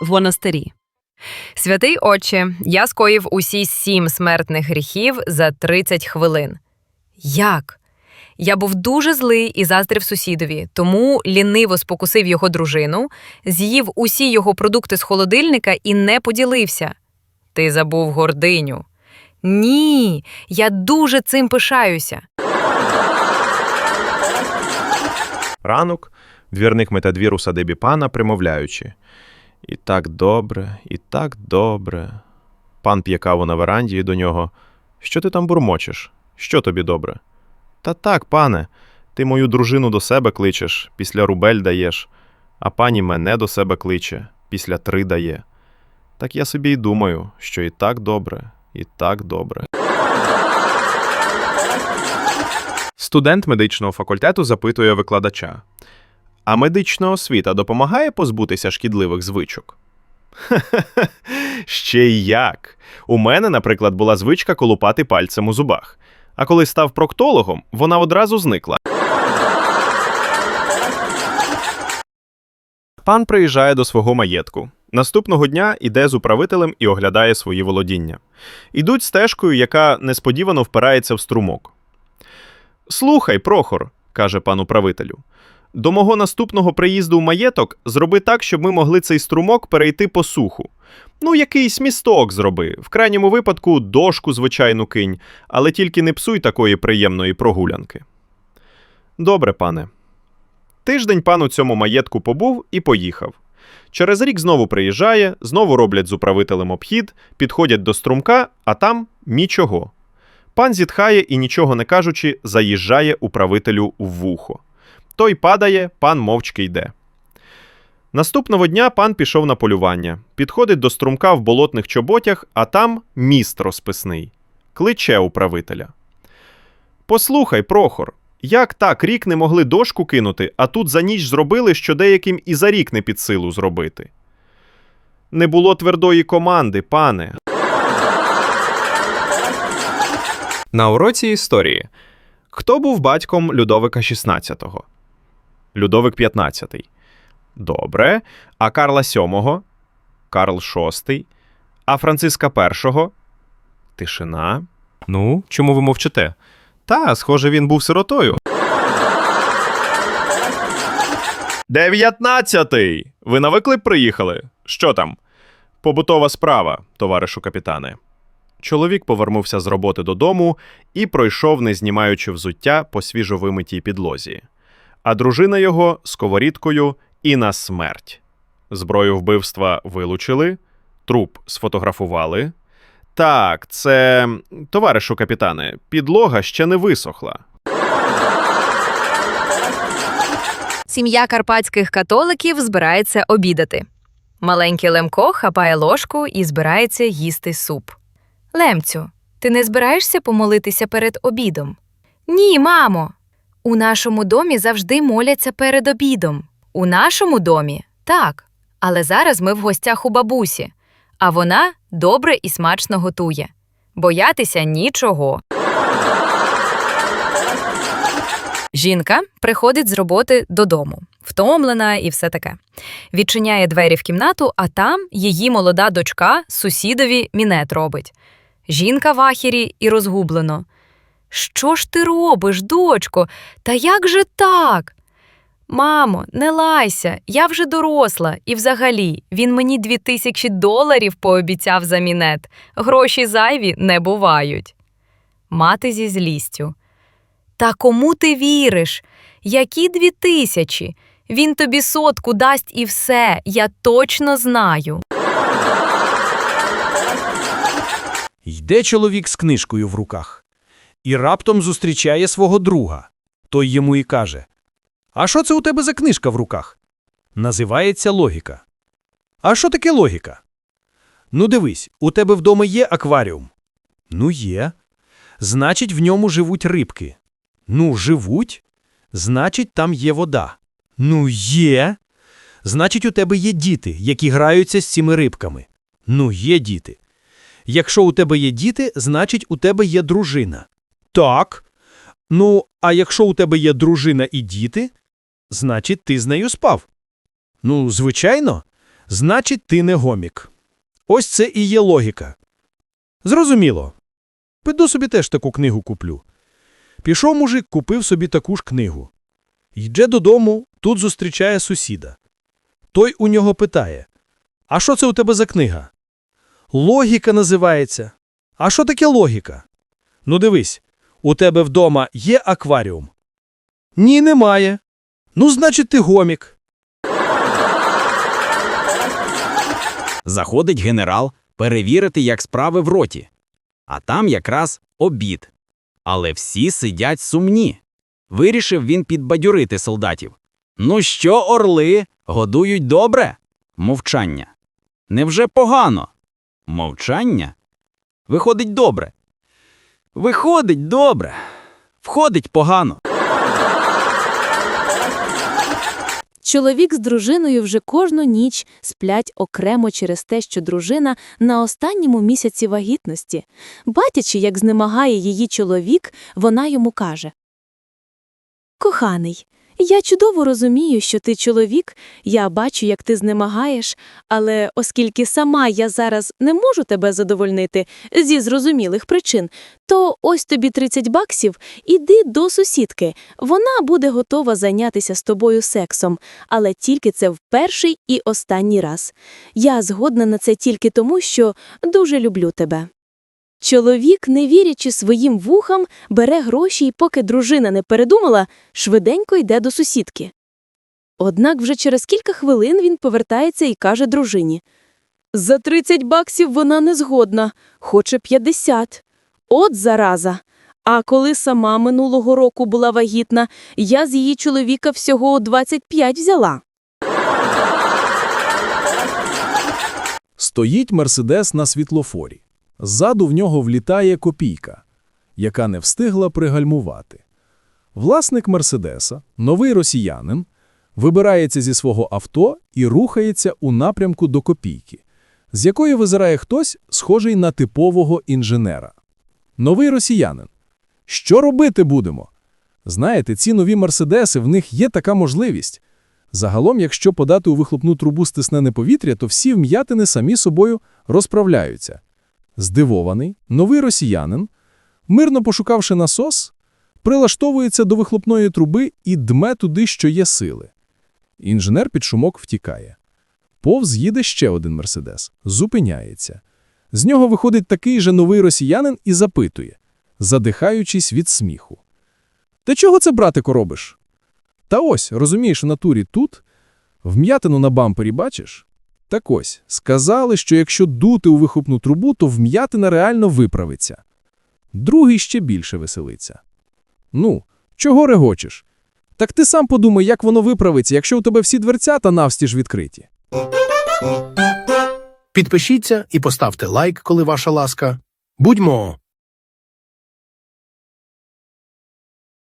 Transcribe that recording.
в монастирі. Святий Отче, я скоїв усі сім смертних гріхів за 30 хвилин. Як? Я був дуже злий і заздрив сусідові, тому ліниво спокусив його дружину, з'їв усі його продукти з холодильника і не поділився. Ти забув гординю. Ні, я дуже цим пишаюся. Ранок двірник мете двір садибі пана, примовляючи. І так добре, і так добре. Пан п'є каву на веранді і до нього. Що ти там бурмочеш? Що тобі добре? Та так, пане, ти мою дружину до себе кличеш, після рубель даєш, а пані мене до себе кличе, після три дає. Так я собі й думаю, що і так добре, і так добре. Студент медичного факультету запитує викладача: А медична освіта допомагає позбутися шкідливих звичок? Ще й як. У мене, наприклад, була звичка колупати пальцем у зубах. А коли став проктологом, вона одразу зникла. Пан приїжджає до свого маєтку. Наступного дня іде з управителем і оглядає свої володіння. Ідуть стежкою, яка несподівано впирається в струмок. Слухай, Прохор, каже пан управителю. До мого наступного приїзду в маєток зроби так, щоб ми могли цей струмок перейти по суху. Ну, якийсь місток зроби, в крайньому випадку дошку звичайну кинь, але тільки не псуй такої приємної прогулянки. Добре, пане. Тиждень пан у цьому маєтку побув і поїхав. Через рік знову приїжджає, знову роблять з управителем обхід, підходять до струмка, а там нічого. Пан зітхає і, нічого не кажучи, заїжджає управителю в вухо. Той падає, пан мовчки йде. Наступного дня пан пішов на полювання, підходить до струмка в болотних чоботях, а там міст розписний. Кличе управителя. Послухай, Прохор, як так рік не могли дошку кинути, а тут за ніч зробили, що деяким і за рік не під силу зробити. Не було твердої команди, пане. На уроці історії. Хто був батьком Людовика XVI? Людовик XV. Добре. А Карла VII? Карл VI? А Франциска І? Тишина. Ну, чому ви мовчите? Та, схоже, він був сиротою. Дев'ятнадцятий! Ви на виклик приїхали? Що там? Побутова справа, товаришу капітане. Чоловік повернувся з роботи додому і пройшов, не знімаючи взуття по свіжовимитій підлозі. А дружина його сковорідкою і на смерть. Зброю вбивства вилучили, труп сфотографували. Так, це, товаришу капітане, підлога ще не висохла. Сім'я карпатських католиків збирається обідати. Маленький Лемко хапає ложку і збирається їсти суп. Лемцю, ти не збираєшся помолитися перед обідом? Ні, мамо. У нашому домі завжди моляться перед обідом. У нашому домі так. Але зараз ми в гостях у бабусі, а вона добре і смачно готує. Боятися нічого. Жінка приходить з роботи додому, втомлена і все таке. Відчиняє двері в кімнату, а там її молода дочка сусідові мінет робить. Жінка в ахірі і розгублено. Що ж ти робиш, дочко? Та як же так? Мамо, не лайся, я вже доросла, і взагалі він мені дві тисячі доларів пообіцяв за мінет. Гроші зайві не бувають. Мати зі злістю. Та кому ти віриш? Які дві тисячі? Він тобі сотку дасть і все, я точно знаю. Йде чоловік з книжкою в руках і раптом зустрічає свого друга. Той йому і каже: А що це у тебе за книжка в руках? Називається логіка. А що таке логіка? Ну, дивись, у тебе вдома є акваріум? Ну, є. Значить, в ньому живуть рибки. Ну, живуть? Значить, там є вода. Ну, є. Значить, у тебе є діти, які граються з цими рибками. Ну, є діти. Якщо у тебе є діти, значить у тебе є дружина. Так. Ну, а якщо у тебе є дружина і діти, значить ти з нею спав. Ну, звичайно. Значить, ти не гомік. Ось це і є логіка. Зрозуміло. Піду собі теж таку книгу куплю. Пішов мужик, купив собі таку ж книгу. Йде додому, тут зустрічає сусіда. Той у нього питає: А що це у тебе за книга? Логіка називається. А що таке логіка? Ну дивись, у тебе вдома є акваріум? Ні, немає. Ну, значить, ти гомік. Заходить генерал перевірити, як справи в роті. А там якраз обід. Але всі сидять сумні. Вирішив він підбадьорити солдатів. Ну що, орли, годують добре? Мовчання. Невже погано? Мовчання? Виходить добре. Виходить добре. Входить погано. Чоловік з дружиною вже кожну ніч сплять окремо через те, що дружина на останньому місяці вагітності. Батячи, як знемагає її чоловік, вона йому каже: Коханий, я чудово розумію, що ти чоловік, я бачу, як ти знемагаєш, але оскільки сама я зараз не можу тебе задовольнити зі зрозумілих причин, то ось тобі 30 баксів, іди до сусідки. Вона буде готова зайнятися з тобою сексом, але тільки це в перший і останній раз. Я згодна на це тільки тому, що дуже люблю тебе. Чоловік, не вірячи своїм вухам, бере гроші і, поки дружина не передумала, швиденько йде до сусідки. Однак вже через кілька хвилин він повертається і каже дружині За 30 баксів вона не згодна, хоче 50. От зараза. А коли сама минулого року була вагітна, я з її чоловіка всього 25 взяла. Стоїть Мерседес на світлофорі. Ззаду в нього влітає копійка, яка не встигла пригальмувати. Власник Мерседеса, новий росіянин, вибирається зі свого авто і рухається у напрямку до копійки, з якої визирає хтось, схожий на типового інженера. Новий росіянин. Що робити будемо? Знаєте, ці нові Мерседеси, в них є така можливість. Загалом, якщо подати у вихлопну трубу стиснене повітря, то всі вм'ятини самі собою розправляються. Здивований, новий росіянин, мирно пошукавши насос, прилаштовується до вихлопної труби і дме туди, що є сили. Інженер під шумок втікає. Повз їде ще один мерседес, зупиняється. З нього виходить такий же новий росіянин і запитує, задихаючись від сміху. Ти чого це, братику, робиш? Та ось, розумієш, в натурі тут, вм'ятину на бампері бачиш? Так ось, сказали, що якщо дути у вихопну трубу, то вм'ятина реально виправиться. Другий ще більше веселиться. Ну, чого регочеш? Так ти сам подумай, як воно виправиться, якщо у тебе всі дверцята навстіж відкриті. Підпишіться і поставте лайк, коли ваша ласка. Будьмо!